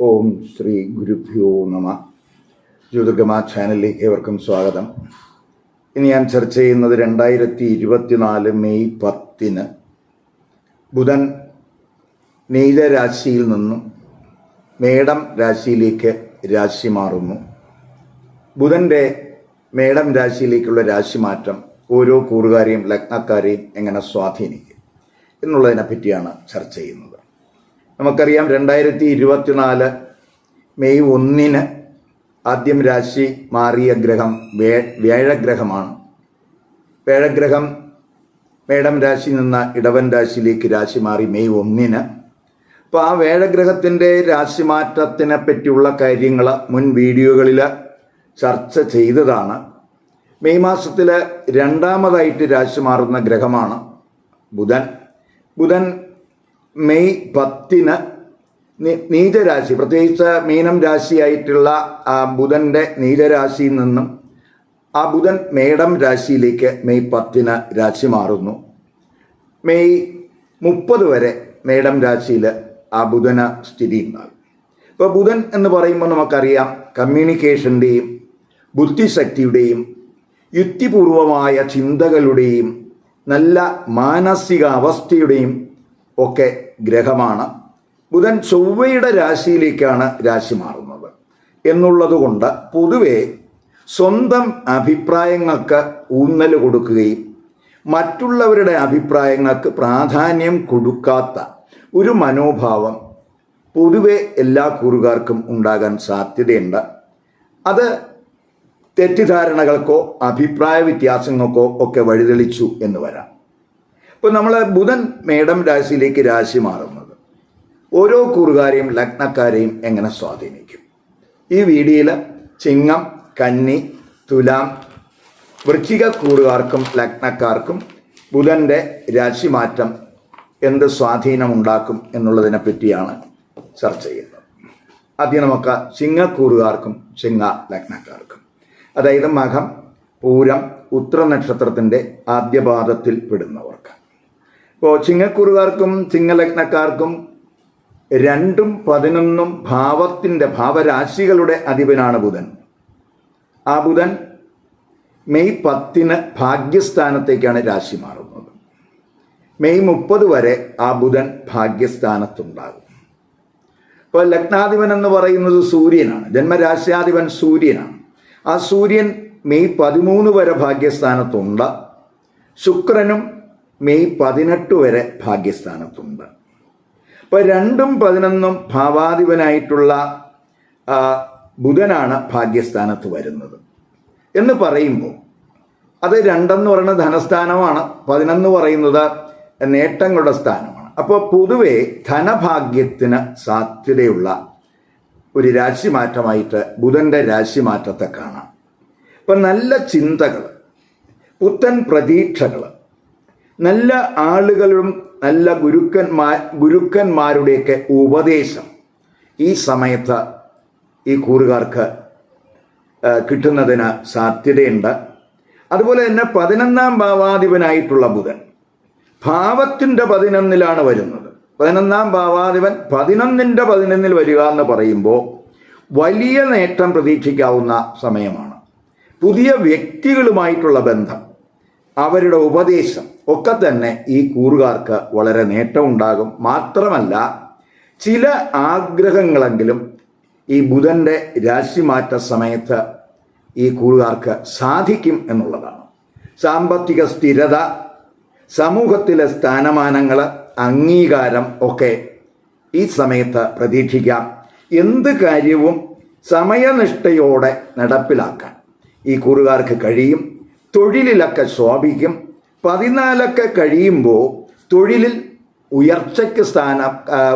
ഓം ശ്രീ ഗുരുഭ്യോ നമ. ജ്യോതിർഗമ ചാനലിലേക്ക് ഏവർക്കും സ്വാഗതം. ഇനി ഞാൻ ചർച്ച ചെയ്യുന്നത് രണ്ടായിരത്തി ഇരുപത്തിനാല് മെയ് പത്തിന് ബുധൻ നീലരാശിയിൽ നിന്നും മേടം രാശിയിലേക്ക് രാശി മാറുന്നു. ബുധന്റെ മേടം രാശിയിലേക്കുള്ള രാശിമാറ്റം ഓരോ കൂറുകാരെയും ലഗ്നക്കാരെയും എങ്ങനെ സ്വാധീനിക്കും? എന്നുള്ളതിനെ പറ്റിയാണ് ചർച്ച ചെയ്യുന്നത്. നമുക്കറിയാം രണ്ടായിരത്തി ഇരുപത്തിനാല് മെയ് ഒന്നിന് ആദ്യം രാശി മാറിയ ഗ്രഹം വേ വ്യാഴഗ്രഹമാണ്. വ്യാഴഗ്രഹം മേടം രാശി നിന്ന ഇടവൻ രാശിയിലേക്ക് രാശി മാറി മെയ് ഒന്നിന്. അപ്പോൾ ആ വേഴഗ്രഹത്തിന്റെ രാശിമാറ്റത്തിനെ പറ്റിയുള്ള കാര്യങ്ങൾ മുൻ വീഡിയോകളിൽ ചർച്ച ചെയ്തതാണ്. മെയ് മാസത്തിൽ രണ്ടാമതായിട്ട് രാശി മാറുന്ന ഗ്രഹമാണ് ബുധൻ. ബുധൻ മെയ് പത്തിന് നീചരാശി പ്രത്യേകിച്ച് മീനം രാശിയായിട്ടുള്ള ആ ബുധന്റെ നീചരാശിയിൽ നിന്നും ആ ബുധൻ മേടം രാശിയിലേക്ക് മെയ് പത്തിന് രാശി മാറുന്നു. മെയ് മുപ്പത് വരെ മേടം രാശിയിൽ ആ ബുധന് സ്ഥിതി ഉണ്ടാകും. ഇപ്പോൾ ബുധൻ എന്ന് പറയുമ്പോൾ നമുക്കറിയാം കമ്മ്യൂണിക്കേഷന്റെയും ബുദ്ധിശക്തിയുടെയും യുക്തിപൂർവമായ ചിന്തകളുടെയും നല്ല മാനസിക അവസ്ഥയുടെയും ഒക്കെ ഗ്രഹമാണ്. ബുധൻ ചൊവ്വയുടെ രാശിയിലേക്കാണ് രാശി മാറുന്നത്. എന്നുള്ളതുകൊണ്ട് പൊതുവെ സ്വന്തം അഭിപ്രായങ്ങൾക്ക് ഊന്നൽ കൊടുക്കുകയും മറ്റുള്ളവരുടെ അഭിപ്രായങ്ങൾക്ക് പ്രാധാന്യം കൊടുക്കാത്ത ഒരു മനോഭാവം പൊതുവെ എല്ലാ കൂറുകാർക്കും ഉണ്ടാകാൻ സാധ്യതയുണ്ട്. അത് തെറ്റിദ്ധാരണകൾക്കോ അഭിപ്രായ വ്യത്യാസങ്ങൾക്കോ ഒക്കെ വഴിതെളിച്ചു എന്ന് വരാം. ഇപ്പോൾ നമ്മൾ ബുധൻ മേടം രാശിയിലേക്ക് രാശി മാറുന്നത്. ഓരോ കൂറുകാരെയും ലഗ്നക്കാരെയും എങ്ങനെ സ്വാധീനിക്കും? ഈ വീഡിയോയിൽ ചിങ്ങം കന്നി തുലാം വൃശ്ചിക കൂറുകാർക്കും ലഗ്നക്കാർക്കും ബുധന്റെ രാശിമാറ്റം എന്ത് സ്വാധീനമുണ്ടാക്കും എന്നുള്ളതിനെ പറ്റിയാണ് ചർച്ച ചെയ്യുന്നത്. ആദ്യം നമുക്ക് ചിങ്ങക്കൂറുകാർക്കും ചിങ്ങ ലഗ്നക്കാർക്കും. അതായത് മകം പൂരം ഉത്ര നക്ഷത്രത്തിന്റെ ആദ്യപാദത്തിൽ പെടുന്നവർക്ക്. ഇപ്പോൾ ചിങ്ങക്കൂറുകാർക്കും ചിങ്ങലഗ്നക്കാർക്കും രണ്ടും പതിനൊന്നും ഭാവത്തിന്റെ ഭാവരാശികളുടെ അധിപനാണ് ബുധൻ. ആ ബുധൻ മെയ് പത്തിന് ഭാഗ്യസ്ഥാനത്തേക്കാണ് രാശി മാറുന്നത്. മെയ് മുപ്പത് വരെ ആ ബുധൻ ഭാഗ്യസ്ഥാനത്തുണ്ടാകും. ഇപ്പോൾ ലഗ്നാധിപൻ എന്ന് പറയുന്നത് സൂര്യനാണ്. ജന്മരാശ്യാധിപൻ സൂര്യനാണ്. ആ സൂര്യൻ മെയ് പതിമൂന്ന് വരെ ഭാഗ്യസ്ഥാനത്തുണ്ട്. ശുക്രനും മെയ് പതിനെട്ട് വരെ ഭാഗ്യസ്ഥാനത്തുണ്ട്. അപ്പോൾ രണ്ടും പതിനൊന്നും ഭാവാധിപനായിട്ടുള്ള ബുധനാണ് ഭാഗ്യസ്ഥാനത്ത് വരുന്നത്. എന്ന് പറയുമ്പോൾ അത് രണ്ടെന്ന് പറയുന്ന ധനസ്ഥാനമാണ് പതിനൊന്ന് പറയുന്നത് നേട്ടങ്ങളുടെ സ്ഥാനമാണ്. അപ്പോൾ പൊതുവെ ധനഭാഗ്യത്തിന് സാധ്യതയുള്ള ഒരു രാശിമാറ്റമായിട്ട് ബുധന്റെ രാശിമാറ്റത്തെ കാണാം. ഇപ്പം നല്ല ചിന്തകൾ പുത്തൻ പ്രതീക്ഷകൾ നല്ല ആളുകളും നല്ല ഗുരുക്കന്മാർ ഗുരുക്കന്മാരുടെയൊക്കെ ഉപദേശം ഈ സമയത്ത് ഈ കൂറുകാർക്ക് കിട്ടുന്നതിന് സാധ്യതയുണ്ട്. അതുപോലെ തന്നെ പതിനൊന്നാം ഭാവാധിപനായിട്ടുള്ള ബുധൻ ഭാവത്തിന്റെ പതിനൊന്നിലാണ് വരുന്നത്. പതിനൊന്നാം ഭാവാധിപൻ പതിനൊന്നിന്റെ പതിനൊന്നിൽ വരിക എന്ന് പറയുമ്പോൾ വലിയ നേട്ടം പ്രതീക്ഷിക്കാവുന്ന സമയമാണ്. പുതിയ വ്യക്തികളുമായിട്ടുള്ള ബന്ധം അവരുടെ ഉപദേശം ഒക്കെ തന്നെ ഈ കൂറുകാർക്ക് വളരെ നേട്ടമുണ്ടാകും മാത്രമല്ല ചില ആഗ്രഹങ്ങളെങ്കിലും ഈ ബുധന്റെ രാശിമാറ്റ സമയത്ത് ഈ കൂറുകാർക്ക് സാധിക്കും എന്നുള്ളതാണ്. സാമ്പത്തിക സ്ഥിരത സമൂഹത്തിലെ സ്ഥാനമാനങ്ങൾ അംഗീകാരം ഒക്കെ ഈ സമയത്ത് പ്രതീക്ഷിക്കാം. എന്ത് കാര്യവും സമയനിഷ്ഠയോടെ നടപ്പിലാക്കാൻ ഈ കൂറുകാർക്ക് കഴിയും. തൊഴിലിലൊക്കെ ശോഭിക്കും. പതിനാലൊക്കെ കഴിയുമ്പോൾ തൊഴിലിൽ ഉയർച്ചയ്ക്ക് സ്ഥാന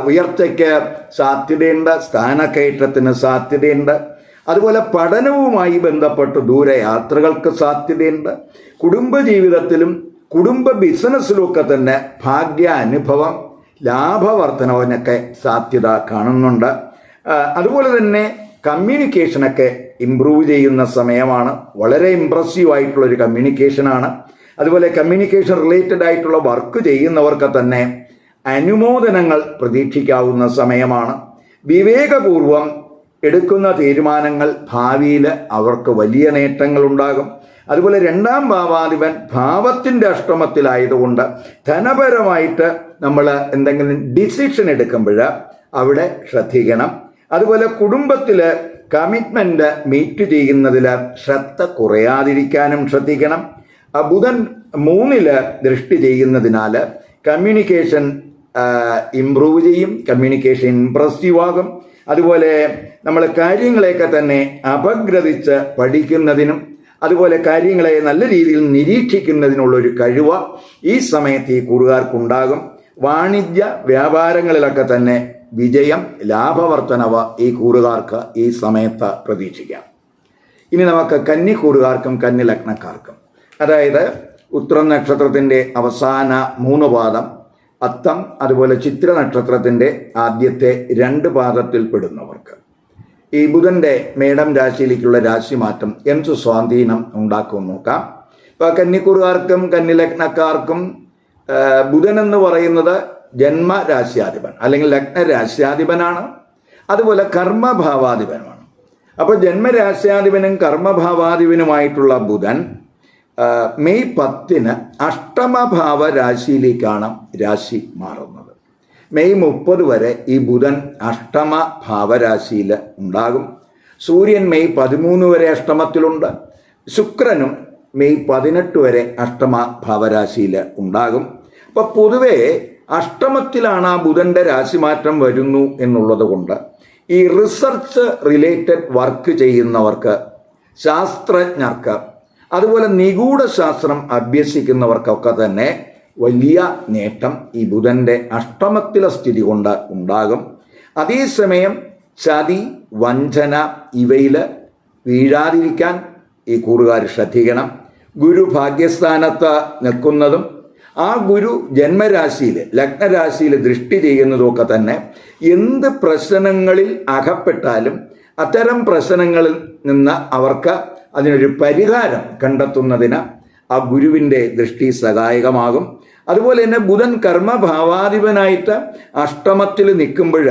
ഉയർച്ചയ്ക്ക് സാധ്യതയുണ്ട് സ്ഥാനക്കയറ്റത്തിന് സാധ്യതയുണ്ട്. അതുപോലെ പഠനവുമായി ബന്ധപ്പെട്ട് ദൂരയാത്രകൾക്ക് സാധ്യതയുണ്ട്. കുടുംബജീവിതത്തിലും കുടുംബ ബിസിനസ്സിലുമൊക്കെ തന്നെ ഭാഗ്യാനുഭവം ലാഭവർദ്ധനവിനൊക്കെ സാധ്യത കാണുന്നുണ്ട്. അതുപോലെ തന്നെ കമ്മ്യൂണിക്കേഷനൊക്കെ ഇമ്പ്രൂവ് ചെയ്യുന്ന സമയമാണ്. വളരെ ഇമ്പ്രസീവ് ആയിട്ടുള്ള ഒരു കമ്മ്യൂണിക്കേഷനാണ് അതുപോലെ കമ്മ്യൂണിക്കേഷൻ റിലേറ്റഡ് ആയിട്ടുള്ള വർക്ക് ചെയ്യുന്നവർക്ക് തന്നെ അനുമോദനങ്ങൾ പ്രതീക്ഷിക്കാവുന്ന സമയമാണ്. വിവേകപൂർവം എടുക്കുന്ന തീരുമാനങ്ങൾ ഭാവിയിൽ അവർക്ക് വലിയ നേട്ടങ്ങൾ ഉണ്ടാകും. അതുപോലെ രണ്ടാം ഭാവാധിപൻ ഭാവത്തിന്റെ അഷ്ടമത്തിലായതുകൊണ്ട് ധനപരമായിട്ട് നമ്മൾ എന്തെങ്കിലും ഡിസിഷൻ എടുക്കുമ്പോൾ അവിടെ ശ്രദ്ധിക്കണം. അതുപോലെ കുടുംബത്തിൽ കമ്മിറ്റ്മെന്റ് മീറ്റ് ചെയ്യുന്നതിൽ ശ്രദ്ധ കുറയാതിരിക്കാനും ശ്രദ്ധിക്കണം. ആ ബുധൻ മൂന്നിൽ ദൃഷ്ടി ചെയ്യുന്നതിനാൽ കമ്മ്യൂണിക്കേഷൻ ഇമ്പ്രൂവ് ചെയ്യും കമ്മ്യൂണിക്കേഷൻ ഇംപ്രസീവ് ആകും. അതുപോലെ നമ്മൾ കാര്യങ്ങളെയൊക്കെ തന്നെ അപഗ്രഥിച്ച് പഠിക്കുന്നതിനും അതുപോലെ കാര്യങ്ങളെ നല്ല രീതിയിൽ നിരീക്ഷിക്കുന്നതിനുള്ള ഒരു കഴിവ് ഈ സമയത്ത് ഈ കൂറുകാർക്കുണ്ടാകും. വാണിജ്യ വ്യാപാരങ്ങളിലൊക്കെ തന്നെ വിജയം ലാഭവർത്തനവ ഈ കൂറുകാർക്ക് ഈ സമയത്ത് പ്രതീക്ഷിക്കാം. ഇനി നമുക്ക് കന്നി കൂറുകാർക്കും കന്നി ലഗ്നക്കാർക്കും. അതായത് ഉത്തര നക്ഷത്രത്തിന്റെ അവസാന മൂന്ന് പാദം അത്തം അതുപോലെ ചിത്ര നക്ഷത്രത്തിന്റെ ആദ്യത്തെ രണ്ട് പാദത്തിൽ പെടുന്നവർക്ക്. ഈ ബുധന്റെ മേടം രാശിയിലേക്കുള്ള രാശിമാറ്റം എന്ത് സ്വാധീനം ഉണ്ടാക്കും നോക്കാം. ഇപ്പോൾ കന്നിക്കുറുകാർക്കും കന്നിലഗ്നക്കാർക്കും ബുധൻ എന്ന് പറയുന്നത് ജന്മരാശ്യാധിപൻ അല്ലെങ്കിൽ ലഗ്നരാശ്യാധിപനാണ് അതുപോലെ കർമ്മഭാവാധിപനുമാണ്. അപ്പോൾ ജന്മരാശ്യാധിപനും കർമ്മഭാവാധിപനുമായിട്ടുള്ള ബുധൻ മെയ് പത്തിന് അഷ്ടമഭാവ രാശിയിലേക്കാണ് രാശി മാറുന്നത്. മെയ് മുപ്പത് വരെ ഈ ബുധൻ അഷ്ടമ ഭാവരാശിയിൽ ഉണ്ടാകും. സൂര്യൻ മെയ് പതിമൂന്ന് വരെ അഷ്ടമത്തിലുണ്ട്. ശുക്രനും മെയ് പതിനെട്ട് വരെ അഷ്ടമ ഭാവരാശിയിൽ ഉണ്ടാകും. അപ്പോൾ പൊതുവേ അഷ്ടമത്തിലാണ് ആ ബുധന്റെ രാശിമാറ്റം വരുന്നു എന്നുള്ളത് കൊണ്ട് ഈ റിസർച്ച് റിലേറ്റഡ് വർക്ക് ചെയ്യുന്നവർക്ക് ശാസ്ത്രജ്ഞർക്ക് അതുപോലെ നിഗൂഢ ശാസ്ത്രം അഭ്യസിക്കുന്നവർക്കൊക്കെ തന്നെ വലിയ നേട്ടം ഈ ബുധന്റെ അഷ്ടമത്തിലെ സ്ഥിതി കൊണ്ട് ഉണ്ടാകും. അതേസമയം ചതി വഞ്ചന ഇവയിൽ വീഴാതിരിക്കാൻ ഈ കൂറുകാർ ശ്രദ്ധിക്കണം. ഗുരു ഭാഗ്യസ്ഥാനത്ത് നിൽക്കുന്നതും ആ ഗുരു ജന്മരാശിയിൽ ലഗ്നരാശിയിൽ ദൃഷ്ടി ചെയ്യുന്നതുമൊക്കെ തന്നെ എന്ത് പ്രശ്നങ്ങളിൽ അകപ്പെട്ടാലും അത്തരം പ്രശ്നങ്ങളിൽ നിന്ന് അവർക്ക് അതിനൊരു പരിഹാരം കണ്ടെത്തുന്നതിന് ആ ഗുരുവിന്റെ ദൃഷ്ടി സഹായകമാകും. അതുപോലെ തന്നെ ബുധൻ കർമ്മഭാവാധിപനായിട്ട് അഷ്ടമത്തിൽ നിൽക്കുമ്പോൾ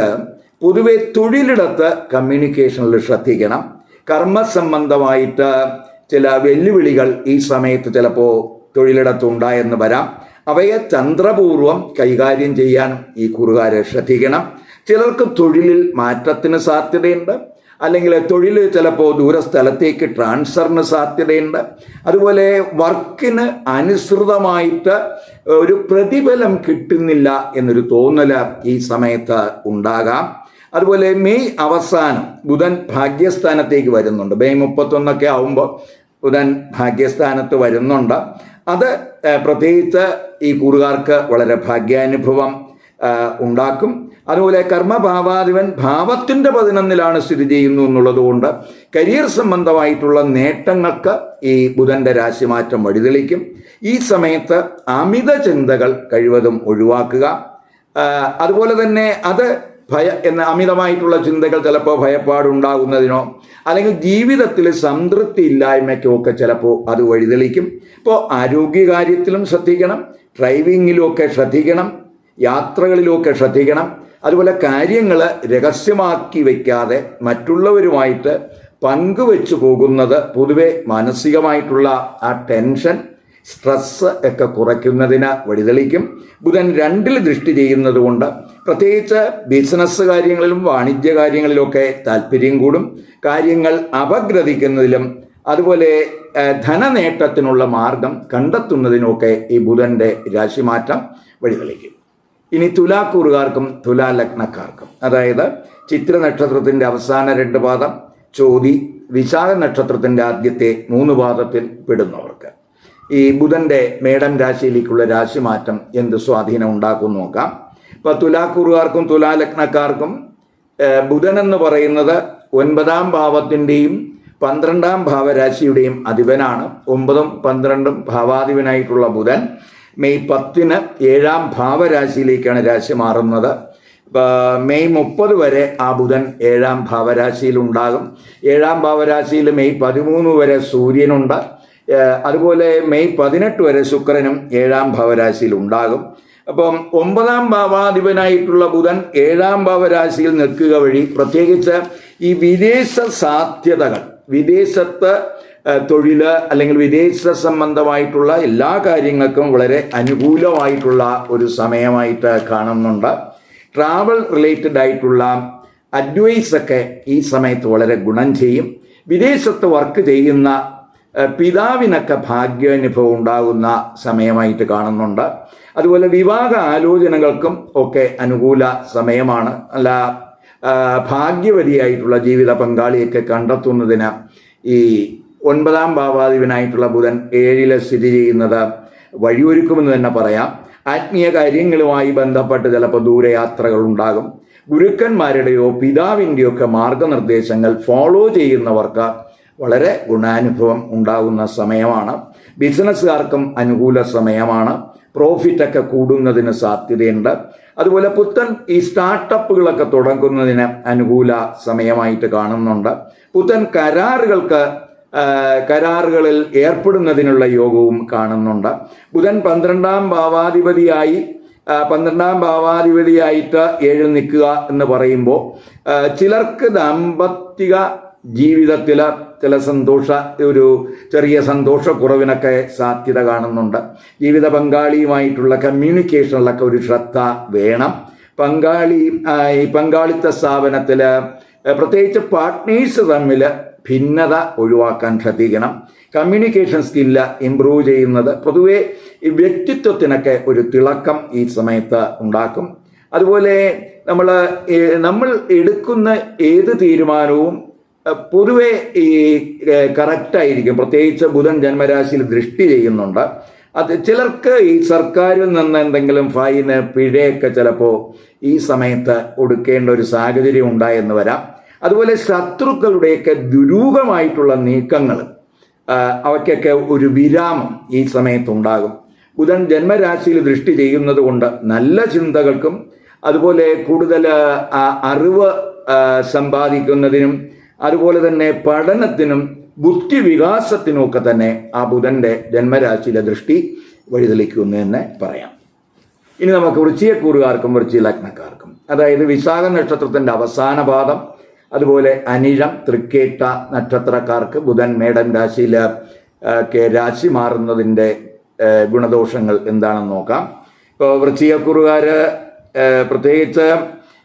പൊതുവെ തൊഴിലിടത്ത് കമ്മ്യൂണിക്കേഷനിൽ ശ്രദ്ധിക്കണം. കർമ്മസംബന്ധമായിട്ട് ചില വെല്ലുവിളികൾ ഈ സമയത്ത് ചിലപ്പോൾ തൊഴിലിടത്തുണ്ടായെന്ന് വരാം. അവയെ ചന്ദ്രപൂർവം കൈകാര്യം ചെയ്യാൻ ഈ കുറുകാരെ ശ്രദ്ധിക്കണം. ചിലർക്ക് തൊഴിലിൽ മാറ്റത്തിന് സാധ്യതയുണ്ട്. അല്ലെങ്കിൽ തൊഴിൽ ചിലപ്പോൾ ദൂരസ്ഥലത്തേക്ക് ട്രാൻസ്ഫറിന് സാധ്യതയുണ്ട്. അതുപോലെ വർക്കിന് അനുസൃതമായിട്ട് ഒരു പ്രതിഫലം കിട്ടുന്നില്ല എന്നൊരു തോന്നൽ ഈ സമയത്ത് ഉണ്ടാകാം. അതുപോലെ മെയ് അവസാനം ബുധൻ ഭാഗ്യസ്ഥാനത്തേക്ക് വരുന്നുണ്ട്. മെയ് മുപ്പത്തൊന്നൊക്കെ ആവുമ്പോൾ ബുധൻ ഭാഗ്യസ്ഥാനത്ത് വരുന്നുണ്ട്. അത് പ്രത്യേകിച്ച് ഈ കൂറുകാർക്ക് വളരെ ഭാഗ്യാനുഭവം ഉണ്ടാക്കും. അതുപോലെ കർമ്മഭാവാധിപൻ ഭാവത്തിന്റെ പതിനൊന്നിലാണ് സ്ഥിതി ചെയ്യുന്നു എന്നുള്ളതുകൊണ്ട് കരിയർ സംബന്ധമായിട്ടുള്ള നേട്ടങ്ങൾക്ക് ഈ ബുധന്റെ രാശിമാറ്റം വഴിതെളിക്കും. ഈ സമയത്ത് അമിത ചിന്തകൾ കഴിവതും ഒഴിവാക്കുക. അതുപോലെ തന്നെ അത് ഭയ എന്ന അമിതമായിട്ടുള്ള ചിന്തകൾ ചിലപ്പോൾ ഭയപ്പാടുണ്ടാകുന്നതിനോ അല്ലെങ്കിൽ ജീവിതത്തിൽ സംതൃപ്തി ഇല്ലായ്മയ്ക്കോ ഒക്കെ ചിലപ്പോൾ അത് വഴിതെളിക്കും. ഇപ്പോൾ ആരോഗ്യകാര്യത്തിലും ശ്രദ്ധിക്കണം ഡ്രൈവിങ്ങിലും ഒക്കെ ശ്രദ്ധിക്കണം യാത്രകളിലുമൊക്കെ ശ്രദ്ധിക്കണം അതുപോലെ കാര്യങ്ങൾ രഹസ്യമാക്കി വയ്ക്കാതെ മറ്റുള്ളവരുമായിട്ട് പങ്കുവെച്ചു പോകുന്നത് പൊതുവെ മാനസികമായിട്ടുള്ള ആ ടെൻഷൻ സ്ട്രെസ് ഒക്കെ കുറയ്ക്കുന്നതിന് വഴിതെളിക്കും. ബുധൻ രണ്ടിൽ ദൃഷ്ടി ചെയ്യുന്നത് കൊണ്ട് പ്രത്യേകിച്ച് ബിസിനസ് കാര്യങ്ങളിലും വാണിജ്യ കാര്യങ്ങളിലൊക്കെ താല്പര്യം കൂടും. കാര്യങ്ങൾ അപഗ്രഥിക്കുന്നതിലും അതുപോലെ ധനനേട്ടത്തിനുള്ള മാർഗം കണ്ടെത്തുന്നതിനുമൊക്കെ ഈ ബുധന്റെ രാശിമാറ്റം വഴിതെളിക്കും. ഇനി തുലാക്കൂറുകാർക്കും തുലാ ലഗ്നക്കാർക്കും അതായത് ചിത്ര നക്ഷത്രത്തിന്റെ അവസാന രണ്ട് പാദം ചോതി വിശാഖ നക്ഷത്രത്തിന്റെ ആദ്യത്തെ മൂന്ന് പാദത്തിൽ പെടുന്നവർക്ക്. ഈ ബുധന്റെ മേടം രാശിയിലേക്കുള്ള രാശിമാറ്റം എന്ത് സ്വാധീനം ഉണ്ടാക്കും നോക്കാം. ഇപ്പൊ തുലാക്കൂറുകാർക്കും തുലാലഗ്നക്കാർക്കും ബുധൻ എന്ന് പറയുന്നത് ഒൻപതാം ഭാവത്തിന്റെയും പന്ത്രണ്ടാം ഭാവരാശിയുടെയും അധിപനാണ്. ഒമ്പതും പന്ത്രണ്ടും ഭാവാധിപനായിട്ടുള്ള ബുധൻ. മെയ് പത്തിന് ഏഴാം ഭാവരാശിയിലേക്കാണ് രാശി മാറുന്നത്. മെയ് മുപ്പത് വരെ ആ ബുധൻ ഏഴാം ഭാവരാശിയിൽ ഉണ്ടാകും ഏഴാം ഭാവരാശിയിൽ മെയ് പതിമൂന്ന് വരെ സൂര്യനുണ്ട്. അതുപോലെ മെയ് പതിനെട്ട് വരെ ശുക്രനും ഏഴാം ഭാവരാശിയിൽ ഉണ്ടാകും അപ്പം ഒമ്പതാം ഭാവാധിപനായിട്ടുള്ള ബുധൻ ഏഴാം ഭാവരാശിയിൽ നിൽക്കുക വഴി പ്രത്യേകിച്ച് ഈ വിദേശ സാധ്യതകൾ വിദേശത്ത് തൊഴിൽ അല്ലെങ്കിൽ വിദേശ സംബന്ധമായിട്ടുള്ള എല്ലാ കാര്യങ്ങൾക്കും വളരെ അനുകൂലമായിട്ടുള്ള ഒരു സമയമായിട്ട് കാണുന്നുണ്ട്. ട്രാവൽ റിലേറ്റഡ് ആയിട്ടുള്ള അഡ്വൈസ് ഒക്കെ ഈ സമയത്ത് വളരെ ഗുണം ചെയ്യും. വിദേശത്ത് വർക്ക് ചെയ്യുന്ന പിതാവിനൊക്കെ ഭാഗ്യാനുഭവം ഉണ്ടാകുന്ന സമയമായിട്ട് കാണുന്നുണ്ട്. അതുപോലെ വിവാഹ ആലോചനകൾക്കും ഒക്കെ അനുകൂല സമയമാണ്. അല്ല ഭാഗ്യവതിയായിട്ടുള്ള ജീവിത പങ്കാളിയൊക്കെ കണ്ടെത്തുന്നതിന് ഈ ഒൻപതാം ഭാവാധിപനായിട്ടുള്ള ബുധൻ ഏഴിൽ സ്ഥിതി ചെയ്യുന്നത് വഴിയൊരുക്കുമെന്ന് തന്നെ പറയാം. ആത്മീയ കാര്യങ്ങളുമായി ബന്ധപ്പെട്ട് ചിലപ്പോൾ ദൂരയാത്രകൾ ഉണ്ടാകും. ഗുരുക്കന്മാരുടെയോ പിതാവിന്റെയോ ഒക്കെ മാർഗനിർദ്ദേശങ്ങൾ ഫോളോ ചെയ്യുന്നവർക്ക് വളരെ ഗുണാനുഭവം ഉണ്ടാകുന്ന സമയമാണ്. ബിസിനസ്സുകാർക്കും അനുകൂല സമയമാണ്. പ്രോഫിറ്റൊക്കെ കൂടുന്നതിന് സാധ്യതയുണ്ട്. അതുപോലെ പുത്തൻ ഈ സ്റ്റാർട്ടപ്പുകളൊക്കെ തുടങ്ങുന്നതിന് അനുകൂല സമയമായിട്ട് കാണുന്നുണ്ട്. പുത്തൻ കരാറുകൾക്ക് കരാറുകളിൽ ഏർപ്പെടുന്നതിനുള്ള യോഗവും കാണുന്നുണ്ട്. ബുധൻ പന്ത്രണ്ടാം ഭാവാധിപതിയായി പന്ത്രണ്ടാം ഭാവാധിപതിയായിട്ട് ഏഴ് നിൽക്കുക എന്ന് പറയുമ്പോൾ ചിലർക്ക് ദാമ്പത്തിക ജീവിതത്തിൽ ചില സന്തോഷ ഒരു ചെറിയ സന്തോഷക്കുറവിനൊക്കെ സാധ്യത കാണുന്നുണ്ട്. ജീവിത പങ്കാളിയുമായിട്ടുള്ള കമ്മ്യൂണിക്കേഷനിലൊക്കെ ഒരു ശ്രദ്ധ വേണം. പങ്കാളി ഈ പങ്കാളിത്ത സ്ഥാപനത്തിൽ പ്രത്യേകിച്ച് പാർട്ട്നേഴ്സ് തമ്മിൽ ഭിന്നത ഒഴിവാക്കാൻ ശ്രദ്ധിക്കണം. കമ്മ്യൂണിക്കേഷൻ സ്കില്ല് ഇമ്പ്രൂവ് ചെയ്യുന്നത് പൊതുവെ ഈ വ്യക്തിത്വത്തിനൊക്കെ ഒരു തിളക്കം ഈ സമയത്ത് ഉണ്ടാക്കും. അതുപോലെ നമ്മൾ നമ്മൾ എടുക്കുന്ന ഏത് തീരുമാനവും പൊതുവെ ഈ കറക്റ്റായിരിക്കും. പ്രത്യേകിച്ച് ബുധൻ ജന്മരാശിയിൽ ദൃഷ്ടി ചെയ്യുന്നുണ്ട്. അത് ചിലർക്ക് ഈ സർക്കാരിൽ നിന്ന് എന്തെങ്കിലും ഫൈന് പിഴയൊക്കെ ചിലപ്പോൾ ഈ സമയത്ത് ഒടുക്കേണ്ട ഒരു സാഹചര്യം ഉണ്ടായെന്ന് വരാം. അതുപോലെ ശത്രുക്കളുടെയൊക്കെ ദുരൂഹമായിട്ടുള്ള നീക്കങ്ങൾ അവയ്ക്കൊക്കെ ഒരു വിരാമം ഈ സമയത്തുണ്ടാകും. ബുധൻ ജന്മരാശിയിൽ ദൃഷ്ടി ചെയ്യുന്നത് കൊണ്ട് നല്ല ചിന്തകൾക്കും അതുപോലെ കൂടുതൽ അറിവ് സമ്പാദിക്കുന്നതിനും അതുപോലെ തന്നെ പഠനത്തിനും ബുദ്ധി വികാസത്തിനുമൊക്കെ തന്നെ ആ ബുധന്റെ ജന്മരാശിയിലെ ദൃഷ്ടി വഴിതെളിക്കുമെന്ന് തന്നെ പറയാം. ഇനി നമുക്ക് വൃശ്ചിയക്കൂറുകാർക്കും വൃശ്ചി ലഗ്നക്കാർക്കും അതായത് വിശാഖ നക്ഷത്രത്തിന്റെ അവസാന പാദം അതുപോലെ അനിഴം തൃക്കേട്ട നക്ഷത്രക്കാർക്ക് ബുധൻ മേടൻ രാശിയിൽ രാശി മാറുന്നതിന്റെ ഗുണദോഷങ്ങൾ എന്താണെന്ന് നോക്കാം. ഇപ്പോൾ വൃശ്ചികക്കൂറുകാര് ഏഹ്, പ്രത്യേകിച്ച്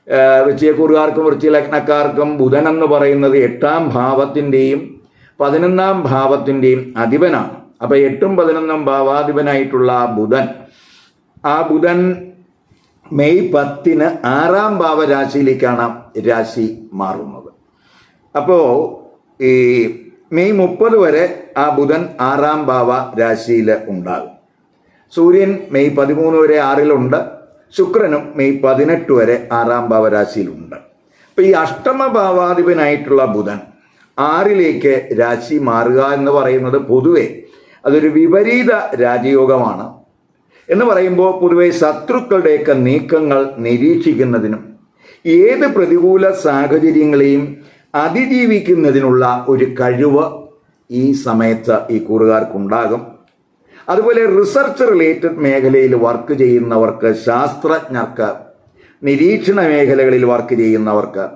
ഏഹ്, വൃശ്ചികക്കൂറുകാർക്കും വൃശ്ചിക ലഗ്നക്കാർക്കും ബുധൻ എന്ന് പറയുന്നത് എട്ടാം ഭാവത്തിന്റെയും പതിനൊന്നാം ഭാവത്തിന്റെയും അധിപനാണ്. അപ്പോൾ എട്ടും പതിനൊന്നും ഭാവാധിപനായിട്ടുള്ള ബുധൻ ആ ബുധൻ മെയ് പത്തിന് ആറാം ഭാവരാശിയിലേക്കാണ് രാശി മാറുന്നത്. അപ്പോൾ ഈ മെയ് മുപ്പത് വരെ ആ ബുധൻ ആറാം ഭാവ രാശിയിൽ ഉണ്ടാകും. സൂര്യൻ മെയ് പതിമൂന്ന് വരെ ആറിലുണ്ട്. ശുക്രനും മെയ് പതിനെട്ട് വരെ ആറാം ഭാവരാശിയിലുണ്ട്. അപ്പോൾ ഈ അഷ്ടമഭാവാധിപനായിട്ടുള്ള ബുധൻ ആറിലേക്ക് രാശി മാറുക എന്ന് പറയുന്നത് പൊതുവെ അതൊരു വിപരീത രാജയോഗമാണ്. എന്ന് പറയുമ്പോൾ പൊതുവെ ശത്രുക്കളുടെയൊക്കെ നീക്കങ്ങൾ നിരീക്ഷിക്കുന്നതിനും ഏത് പ്രതികൂല സാഹചര്യങ്ങളെയും അതിജീവിക്കുന്നതിനുള്ള ഒരു കഴിവ് ഈ സമയത്ത് ഈ കൂറുകാർക്കുണ്ടാകും. അതുപോലെ റിസർച്ച് റിലേറ്റഡ് മേഖലയിൽ വർക്ക് ചെയ്യുന്നവർക്ക് ശാസ്ത്രജ്ഞർക്ക് നിരീക്ഷണ മേഖലകളിൽ വർക്ക് ചെയ്യുന്നവർക്ക്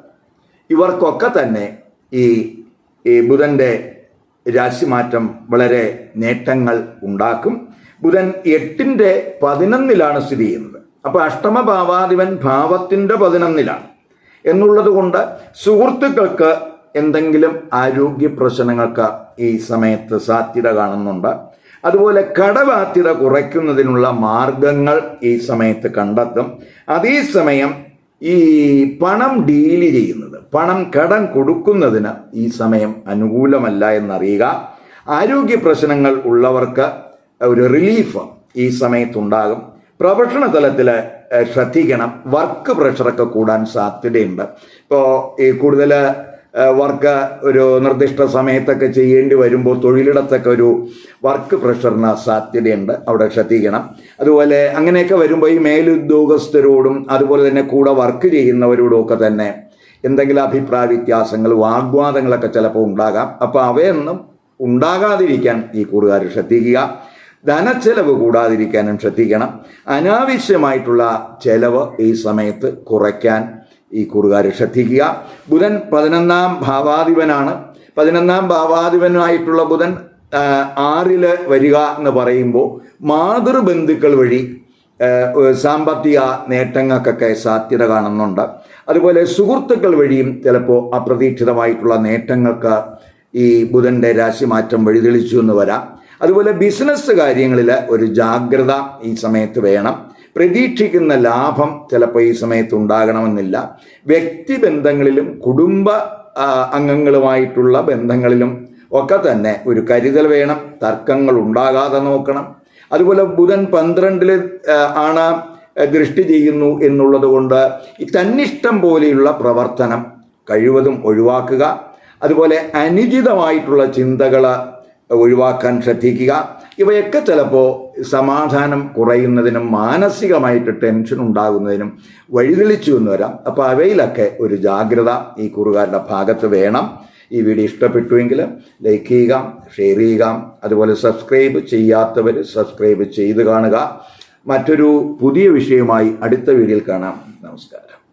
ഇവർക്കൊക്കെ തന്നെ ഈ ബുധന്റെ രാശിമാറ്റം വളരെ നേട്ടങ്ങൾ ഉണ്ടാക്കും. ബുധൻ എട്ടിന്റെ പതിനൊന്നിലാണ് സ്ഥിതി ചെയ്യുന്നത്. അപ്പോൾ അഷ്ടമ ഭാവാധിപൻ ഭാവത്തിന്റെ പതിനൊന്നിലാണ്. എന്നുള്ളത് കൊണ്ട് സുഹൃത്തുക്കൾക്ക് എന്തെങ്കിലും ആരോഗ്യ പ്രശ്നങ്ങൾക്ക് ഈ സമയത്ത് സാധ്യത കാണുന്നുണ്ട്. അതുപോലെ കടബാധ്യത കുറയ്ക്കുന്നതിനുള്ള മാർഗങ്ങൾ ഈ സമയത്ത് കണ്ടെത്തും. അതേസമയം ഈ പണം ഡീൽ ചെയ്യുന്നത് പണം കടം കൊടുക്കുന്നതിന് ഈ സമയം അനുകൂലമല്ല എന്നറിയുക. ആരോഗ്യ പ്രശ്നങ്ങൾ ഉള്ളവർക്ക് ഒരു റിലീഫ് ഈ സമയത്തുണ്ടാകും. പ്രൊഫഷണൽ തലത്തിൽ ശ്രദ്ധിക്കണം. വർക്ക് പ്രഷറൊക്കെ കൂടാൻ സാധ്യതയുണ്ട്. ഇപ്പോൾ ഈ കൂടുതൽ വർക്ക് ഒരു നിർദ്ദിഷ്ട സമയത്തൊക്കെ ചെയ്യേണ്ടി വരുമ്പോൾ തൊഴിലിടത്തൊക്കെ ഒരു വർക്ക് പ്രഷറിന് സാധ്യതയുണ്ട്. അവിടെ ശ്രദ്ധിക്കണം. അതുപോലെ അങ്ങനെയൊക്കെ വരുമ്പോൾ ഈ മേലുദ്യോഗസ്ഥരോടും അതുപോലെ തന്നെ കൂടെ വർക്ക് ചെയ്യുന്നവരോടും ഒക്കെ തന്നെ എന്തെങ്കിലും അഭിപ്രായ വ്യത്യാസങ്ങൾ വാഗ്വാദങ്ങളൊക്കെ ചിലപ്പോൾ ഉണ്ടാകാം. അപ്പോൾ അവയൊന്നും ഉണ്ടാകാതിരിക്കാൻ ഈ കൂടുകാർ ശ്രദ്ധിക്കുക. ധനച്ചെലവ് കൂടാതിരിക്കാനും ശ്രദ്ധിക്കണം. അനാവശ്യമായിട്ടുള്ള ചെലവ് ഈ സമയത്ത് കുറയ്ക്കാൻ ഈ കുറുകാർ ശ്രദ്ധിക്കുക. ബുധൻ പതിനൊന്നാം ഭാവാധിപനാണ്. പതിനൊന്നാം ഭാവാധിപനായിട്ടുള്ള ബുധൻ ആറിൽ വരിക എന്ന് പറയുമ്പോൾ മാതൃബന്ധുക്കൾ വഴി സാമ്പത്തിക നേട്ടങ്ങൾക്കൊക്കെ സാധ്യത കാണുന്നുണ്ട്. അതുപോലെ സുഹൃത്തുക്കൾ വഴിയും ചിലപ്പോൾ അപ്രതീക്ഷിതമായിട്ടുള്ള നേട്ടങ്ങൾക്ക് ഈ ബുധന്റെ രാശിമാറ്റം വഴിതെളിച്ചു എന്ന് വരാം. അതുപോലെ ബിസിനസ് കാര്യങ്ങളിൽ ഒരു ജാഗ്രത ഈ സമയത്ത് വേണം. പ്രതീക്ഷിക്കുന്ന ലാഭം ചിലപ്പോൾ ഈ സമയത്ത് ഉണ്ടാകണമെന്നില്ല. വ്യക്തിബന്ധങ്ങളിലും കുടുംബ അംഗങ്ങളുമായിട്ടുള്ള ബന്ധങ്ങളിലും ഒക്കെ തന്നെ ഒരു കരുതൽ വേണം തർക്കങ്ങൾ ഉണ്ടാകാതെ നോക്കണം. അതുപോലെ ബുധൻ പന്ത്രണ്ടിൽ ആണ് ദൃഷ്ടി ചെയ്യുന്നു എന്നുള്ളത് കൊണ്ട് തന്നിഷ്ടം പോലെയുള്ള പ്രവർത്തനം കഴിവതും ഒഴിവാക്കുക. അതുപോലെ അനുചിതമായിട്ടുള്ള ചിന്തകൾ ഒഴിവാക്കാൻ ശ്രദ്ധിക്കുക. ഇവയൊക്കെ ചിലപ്പോൾ സമാധാനം കുറയുന്നതിനും മാനസികമായിട്ട് ടെൻഷൻ ഉണ്ടാകുന്നതിനും വഴിതെളിച്ചു എന്ന് വരാം. അപ്പോൾ അവയിലൊക്കെ ഒരു ജാഗ്രത ഈ കുറുകാരുടെ ഭാഗത്ത് വേണം. ഈ വീഡിയോ ഇഷ്ടപ്പെട്ടുവെങ്കിൽ ലൈക്ക് ചെയ്യുക ഷെയർ ചെയ്യുക അതുപോലെ സബ്സ്ക്രൈബ് ചെയ്യാത്തവർ സബ്സ്ക്രൈബ് ചെയ്ത് കാണുക. മറ്റൊരു പുതിയ വിഷയമായി അടുത്ത വീഡിയോയിൽ കാണാം. നമസ്കാരം.